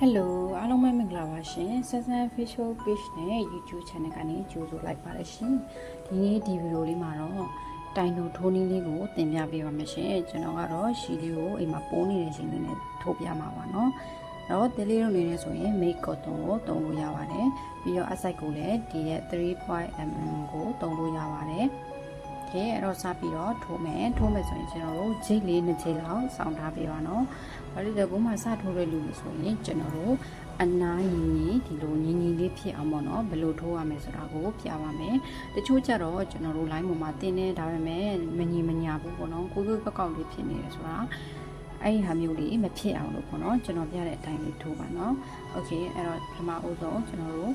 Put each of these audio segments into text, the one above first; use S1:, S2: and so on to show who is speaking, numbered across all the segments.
S1: Hello အားလုံးပဲမင်္ဂလာပါရှင်။ Sasan Facial Page နဲ့ YouTube Channel ကနေကြိုဆိုလိုက်ပါတယ်ရှင်။ဒီနေ့ဒီဗီဒီယိုလေးမှာတော့တိုင်တူထိုးနည်းလေးကိုသင်ပြပေးပါမယ်ရှင်။ကျွန်တော်ကတော့ရှီလေးကိုအိမ်မှာပိုးနေတဲ့ရှင်လေးနဲ့ထိုးပြမှာပါနော်။တော့တလေးလုံးနေနေဆိုရင် make cotton ကိုတုံးလို့ရပါတယ်။ပြီးတော့အစိုက်ကိုလည်းဒီရဲ့ 3.mm ကိုတုံးလို့ရပါတယ်။ Okay အဲ့တော့စပြီးတော့ထိုးမယ်။ထိုးမယ်ဆိုရင်ကျွန်တော်တို့ဂျိတ်လေးနှစ်ချိန်လောက်စောင့်ထားပေးပါနော်။ ဘာလို့လဲကိုမှစထိုးတဲ့လူလို့ဆိုရင်ကျွန်တော်တို့အနားညီညီဒီလိုညီညီလေးဖြစ်အောင်ပေါ့နော်ဘယ်လိုထိုးရမယ်ဆိုတာကိုပြပါမယ်။တချို့ကြတော့ကျွန်တော်တို့ line ပေါ်မှာတင်နေဒါပေမဲ့မညီမညာဘူးပေါ့နော်။ကိုယ်ကိုယ်ကောက်ကောက်လေးဖြစ်နေတယ်ဆိုတာအဲ့ဒီဟာမျိုးလေးမဖြစ်အောင်လို့ပေါ့နော်ကျွန်တော်ပြတဲ့အတိုင်းလေးထိုးပါနော်။ Okay အဲ့တော့ပထမဦးဆုံးကျွန်တော်တို့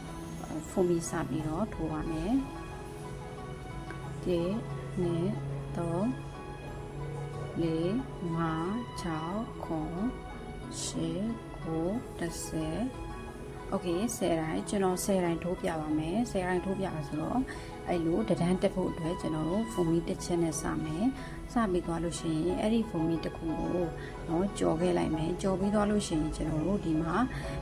S1: ဖုန်ပြီးစပြီးတော့ထိုးပါမယ်။ဒီနဲ့တော့ လေးငါး6ခု10 9 10 โอเค10တိုင်းကျွန်တော်10တိုင်းထိုးပြပါမယ်10တိုင်းထိုးပြပါဆိုတော့အဲ့လိုတဒန်းတက်ဖို့အတွက်ကျွန်တော်တို့ဖုန်မီတစ်ချက်နဲ့စမယ်စပြီးသွားလို့ရှိရင်အဲ့ဒီဖုန်မီတစ်ခုကိုတော့ကြော်ခဲ့လိုက်မယ်ကြော်ပြီးသွားလို့ရှိရင်ကျွန်တော်တို့ဒီမှာ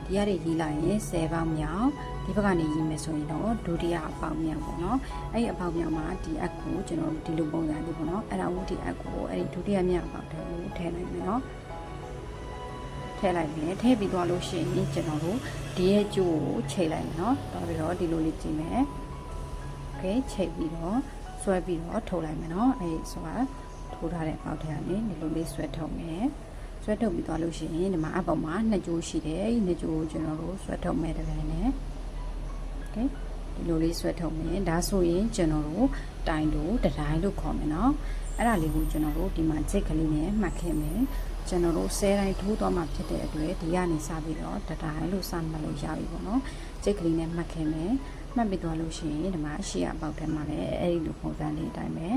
S1: ဒီရတွေရေးလိုက်ရင်10ပေါင်းမြောက်ဒီဘက်ကနေရေးမယ်ဆိုရင်တော့ဒုတိယအပေါက်မြောက်ပေါ့နော်အဲ့ဒီအပေါက်မြောက်မှာဒီအက်ကိုကျွန်တော်တို့ဒီလိုပုံစံလေးပေါ့နော်အဲ့ဒါကိုဒီအက်ကိုအဲ့ဒီဒုတိယမြောက်အပေါက်ထဲကိုထည့်လိုက်မယ်နော် ထည့်လိုက်မယ်ထည့်ပြီးသွားလို့ရှိရင်ကျွန်တော်တို့ဒီရဲ့ကျိုးကိုချိန်လိုက်မယ်နော်တော်ပြီးတော့ဒီလိုလေးကြည့်မယ်โอเคချိန်ပြီးတော့ဆွဲပြီးတော့ထုတ်လိုက်မယ်နော်အဲ့ဆိုတာထိုးထားတဲ့ပေါက်ထဲကနေဒီလိုလေးဆွဲထုတ်မယ်ဆွဲထုတ်ပြီးသွားလို့ရှိရင်ဒီမှာအပေါ်မှာနှစ်ကြိုးရှိတယ်ဒီနှစ်ကြိုးကိုကျွန်တော်တို့ဆွဲထုတ်မယ်တကယ်နဲ့โอเคဒီလိုလေးဆွဲထုတ်မယ်ဒါဆိုရင်ကျွန်တော်တို့တိုင်တို့တတိုင်းလို့ခေါ်မယ်နော်အဲ့ဒါလေးကိုကျွန်တော်တို့ဒီမှာဂျစ်ကလေးနဲ့မှတ်ခဲ့မယ် ကျွန်တော်တို့ဆဲတိုင်းထိုးသွားမှဖြစ်တဲ့အတွက်ဒီကနေစပြီးတော့တတိုင်းလို့စမှတ်လို့ရပြီပေါ့နော်ဂျစ်ကလေးနဲ့မှတ်ခဲ့မယ်မှတ်ပြီးသွားလို့ရှိရင်ဒီမှာအရှိအပေါက်ထဲမှာလည်းအဲ့ဒီလိုပုံစံလေးအတိုင်းပဲ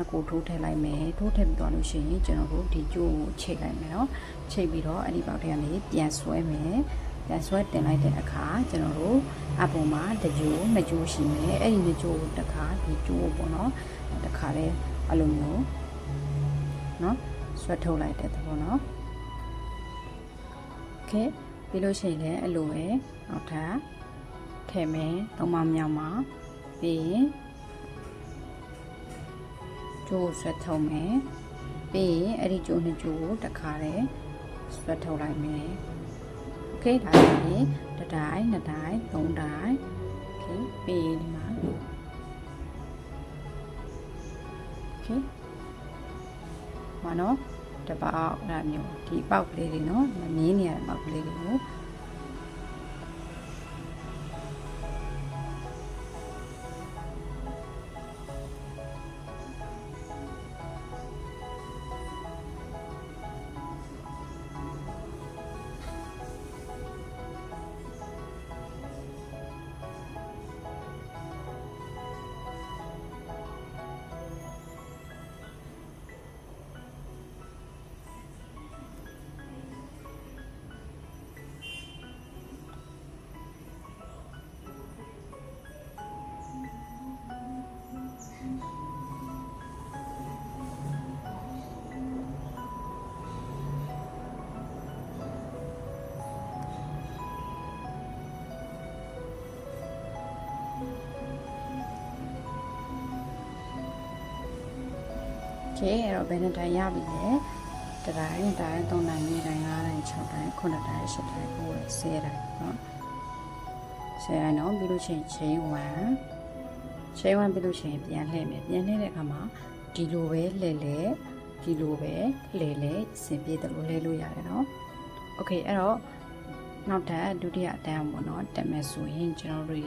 S1: အကိုထိုးထည့်လိုက်မယ်ထိုးထည့်ပြီးသွားလို့ရှိရင်ကျွန်တော်တို့ဒီကျိုးကိုချိန်လိုက်မယ်နော်ချိန်ပြီးတော့အဲ့ဒီပေါက်ထဲကနေပြန်ဆွဲမယ်ပြန်ဆွဲတင်လိုက်တဲ့အခါကျွန်တော်တို့အပေါ်မှာတကြိုးနှစ်ကြိုးရှိမယ်အဲ့ဒီနှစ်ကြိုးကိုတစ်ခါဒီကြိုးကိုပေါ့နော်တစ်ခါလေးအဲ့လိုမျိုးနော် ဆွဲထုတ်လိုက်တဲ့သဘောနော်โอเคပြီးလို့ရှိရင်လည်းအဲ့လိုပဲနောက်ထပ်ထည့်မယ်သုံးမမြောက်မှာပြီးရင်ကျိုးဆွဲထုတ်မယ်ပြီးရင်အဲ့ဒီကျိုးနှစ်ကျိုးကိုတစ်ခါလေးဆွဲထုတ်လိုက်မယ်โอเคဒါဆိုရင်တစ်တိုင်းနှစ်တိုင်းသုံးတိုင်းโอเคပြီးရင်ဒီမှာโ ပေါ့နော်တပေါက်အဲ့လိုမျိုးဒီပေါက်ကလေးတွေနော်မင်းနေရတဲ့ပေါက်ကလေးတွေကို โอเคအဲ့တော့ဘယ်နှစ်တိုင်းရပြီလဲတတိုင်းတိုင်းသုံးတိုင်းလေးတိုင်းငါးတိုင်း6တိုင်း9တိုင်း10တိုင်း9တိုင်း10တိုင်းเนาะ10တိုင်းเนาะပြီးလို့ရှိရင် chain 1 chain 1ပြီးလို့ရှိရင်ပြန်လှည့်မယ်ပြန်လှည့်တဲ့အခါမှာဒီလိုပဲလှည့်လဲဒီလိုပဲလှည့်လဲစင်ပြေတယ်လို့လှည့်လို့ရတယ်เนาะโอเคအဲ့တော့နောက်ထပ်ဒုတိယအတန်းပေါ့เนาะတက်မယ်ဆိုရင်ကျွန်တော်တို့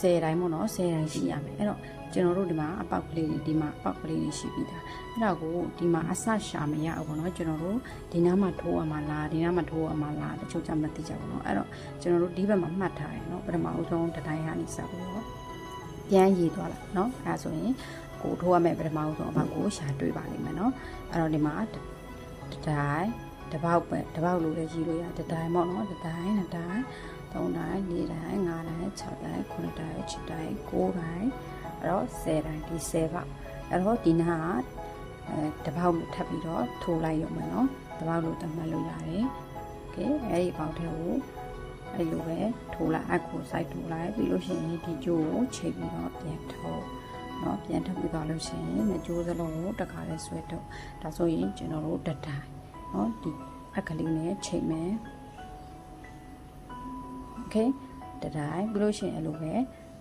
S1: 10တိုင်းပေါ့နော်10တိုင်းရှိရမယ်အဲ့တော့ကျွန်တော်တို့ဒီမှာအပေါက်ကလေးတွေဒီမှာအပေါက်ကလေးတွေရှိပြီးသားအဲ့ဒါကိုဒီမှာအဆရှာမရဘူးပေါ့နော်ကျွန်တော်တို့ဒီနားမှာထိုးအမှလားဒီနားမှာထိုးအမှလားတချို့ကြမသိကြဘူးနော်အဲ့တော့ကျွန်တော်တို့ဒီဘက်မှာမှတ်ထားတယ်နော်ပထမဦးဆုံးတတိုင်းကနေစပြီးတော့ပြန်ရေးသွားလိုက်နော်အဲ့ဒါဆိုရင်ကိုထိုးရမယ်ပထမဦးဆုံးအပေါက်ကိုရှာတွေ့ပါလိမ့်မယ်နော်အဲ့တော့ဒီမှာတတိုင်းတပေါက်ပဲတပေါက်လိုလည်းရေးလို့ရတတိုင်းပေါ့နော်တတိုင်းတတိုင်း သုံးတိုင်းလေးတိုင်းငါးတိုင်း6တိုင်း9တိုင်း10တိုင်း9တိုင်းအဲ့တော့10တိုင်းဒီ10ပါအဲ့တော့ဒီနာကအဲတပေါက်လို့ထပ်ပြီးတော့ထိုးလိုက်ရုံပဲเนาะတပေါက်လို့တတ်မှတ်လို့ရတယ် ကဲအဲ့ဒီပေါက်ထဲကိုအဲ့လိုပဲထိုးလိုက်အကူစိုက်ထိုးလိုက်ပြီးလို့ရှိရင်ဒီကျိုးကိုချိန်ပြီးတော့ပြန်ထုတ်เนาะပြန်ထုတ်ပြီးသွားလို့ရှိရင်မကျိုးစလုံးကိုတစ်ခါလဲဆွဲထုတ်ဒါဆိုရင်ကျွန်တော်တို့တတိုင်းเนาะဒီအခလေးနဲ့ချိန်မယ် โอเคတတိုင်းပြီးလို့ရှိရင်အဲ့လိုပဲ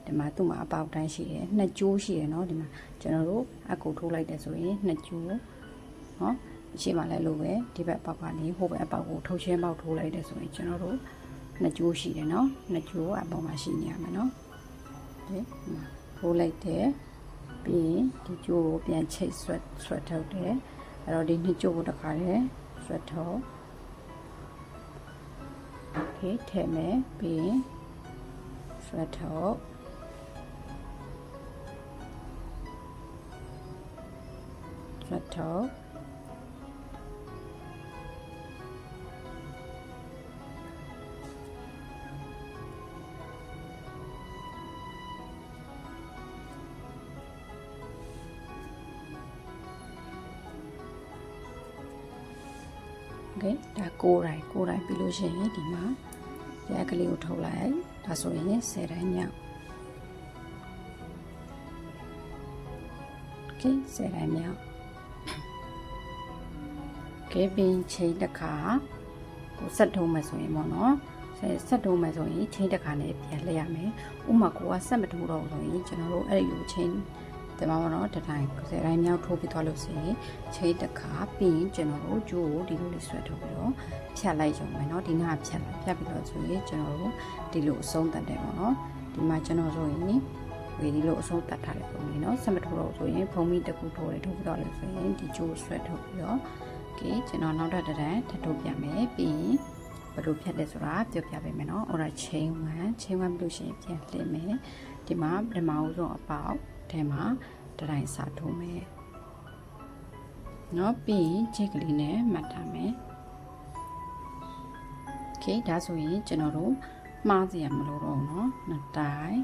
S1: ဒီမှာသူ့မှာအပေါက်တိုင်းရှိတယ်နှစ်ကျိုးရှိတယ်เนาะဒီမှာကျွန်တော်တို့အကူထိုးလိုက်တယ်ဆိုရင်နှစ်ကျိုးเนาะရှိမှလည်းလို့ပဲဒီဘက်ပေါက်ကနေဟိုဘက်အပေါက်ကိုထုတ်ချင်းပေါက်ထိုးလိုက်တယ်ဆိုရင်ကျွန်တော်တို့နှစ်ကျိုးရှိတယ်เนาะနှစ်ကျိုးအပေါ်မှာရှိနေရမယ်เนาะဒီမှာထိုးလိုက်တယ်ပြီးရင်ဒီကျိုးကိုပြန်ချိတ်ဆွဲဆွဲထုတ်တယ်အဲ့တော့ဒီနှစ်ကျိုးကိုတစ်ခါလဲဆွဲထုတ် ကဲထည့်မယ်ပြီးရင်ဆွဲထုတ်ဆွဲထုတ် တယ်ဒါကိုယ်တိုင်ကိုယ်တိုင်ပြီးလို့ရှိရင်ဒီမှာရက်ခလေးကိုထုတ်လိုက်ဒါဆိုရင်10တိုင်းမြောက် Okay 10တိုင်းမြောက် Okay ပြီးချိန်တစ်ခါကိုဆက်ထုံးမယ်ဆိုရင်ပေါ့နော်ဆက်ဆက်ထုံးမယ်ဆိုရင်ချိန်တစ်ခါနဲ့ပြန်လှည့်ရမယ်ဥမာကိုကဆက်မထိုးတော့ဆိုရင်ကျွန်တော်တို့အဲ့ဒီလိုချိန် ဒီမှာပေါ့နော်တစ်တိုင်း10တိုင်းမြောက်ထိုးပြီးသွားလို့ဆိုရင်ချိန်တစ်ခါပြီးရင်ကျွန်တော်တို့ဂျိုးကိုဒီလိုလေးဆွဲထုတ်ပြီးတော့ဖြတ်လိုက်ရုံပဲเนาะဒီနားဖြတ်လိုက်ဖြတ်ပြီးတော့ဆိုရင်ကျွန်တော်တို့ဒီလိုအဆုံးတတ်တယ်ပေါ့နော်ဒီမှာကျွန်တော်ဆိုရင်ဝေဒီလိုအဆုံးတတ်ထားတဲ့ပုံလေးเนาะဆက်မထိုးတော့ဘူးဆိုရင်ဖုံးမီတစ်ခုထိုးတယ်ထိုးပြီးတော့လို့ဆိုရင်ဒီဂျိုးဆွဲထုတ်ပြီးတော့ကဲကျွန်တော်နောက်ထပ်တစ်တန်းထပ်ထုတ်ပြမယ်ပြီးရင်ဘယ်လိုဖြတ်လဲဆိုတာပြောပြပေးမယ်เนาะ order chain 1 chain 1ပြီးလို့ရှိရင်ပြန်လှည့်မယ်ဒီမှာပထမဦးဆုံးအပေါက် ထဲမှာတစ်တိုင်းစာထိုးမယ်เนาะပြီးရင်ချိတ်ကလေးနဲ့မှတ်ထားမယ်โอเคဒါဆိုရင်ကျွန်တော်တို့မှားစရာမလိုတော့ဘူးเนาะနှစ်တိုင်း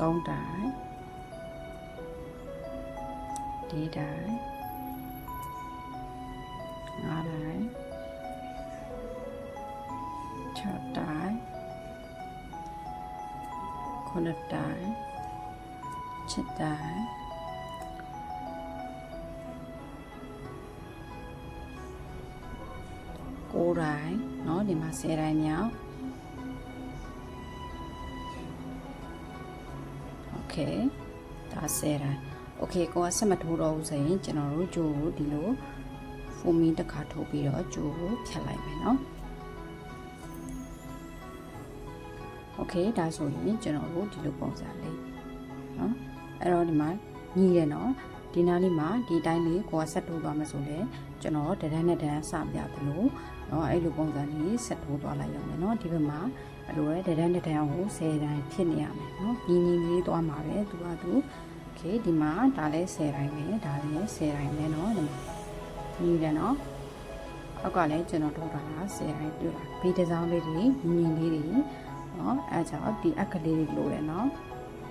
S1: သုံးတိုင်းဒီတိုင်းငါး ခုနှစ်တိုင်းချစ်တိုင်းကိုးတိုင်းเนาะဒီမှာ10တိုင်းမြောက်โอเคဒါ10တိုင်းโอเคကိုကဆက်မထိုးတော့ဘူးဆိုရင်ကျွန်တော်တို့ဂျိုးကိုဒီလိုဖူမီတစ်ခါထိုးပြီးတော့ဂျိုးကိုဖြတ်လိုက်မယ်เนาะ โอเคဒါဆိုရင်ကျွန်တော်တို့ဒီလိုပုံစံလေးเนาะအဲ့တော့ဒီမှာညီးတယ်เนาะဒီနားလေးမှာဒီတိုင်းလေးကိုကဆက်ထိုးသွားမယ်ဆိုလဲကျွန်တော်တဒန်းနဲ့တဒန်းစပြသလိုเนาะအဲ့လိုပုံစံလေးဆက်ထိုးသွားလိုက်ရုံနဲ့เนาะဒီဘက်မှာအဲ့လိုလေတဒန်းနဲ့တဒန်းကို10ဒန်းဖြစ်နေရမယ်เนาะညီညီလေးသွားမှာပဲသူကသူโอเคဒီမှာဒါလည်း10တိုင်းပဲဒါလည်း10တိုင်းပဲเนาะဒီမှာညီးတယ်เนาะအောက်ကလည်းကျွန်တော်ထုတ်တာက10တိုင်းတွေ့တာဘေးတစ်စောင်းလေးတွေညီညီလေးတွေเนาะ အဲကြောင့်ဒီအက်ကလေးတွေလိုတယ်เนาะ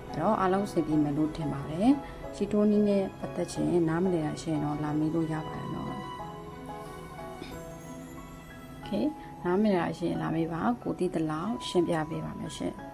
S1: အဲ့တော့အားလုံးစင်ပြီးမယ်လို့ထင်ပါတယ်ချီတိုးနီးနဲ့ပတ်သက်ခြင်းနားမလည်တာရှရင်တော့လာမေးလို့ရပါတယ်နော်။ Okay နားမလည်တာရှရင်လာမေးပါကိုတိတလောက်ရှင်းပြပေးပါမယ်ရှင်။